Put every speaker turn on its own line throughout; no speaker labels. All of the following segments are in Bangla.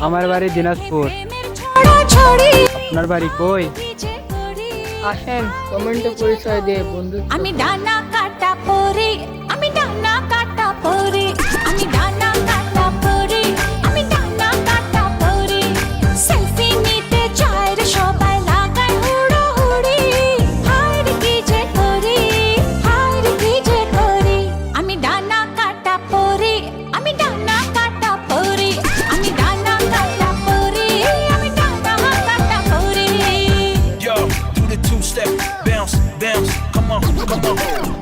আমার বাড়ি দিনাজপুর। আপনার বাড়ি কই?
আসেন কমেন্টে পরিচয় দিয়ে বন্ধু
আমি ডানা কাটা পরে bounce, bounce. Come on, come on.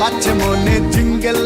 বাচ্চে মনে জিঙ্গেল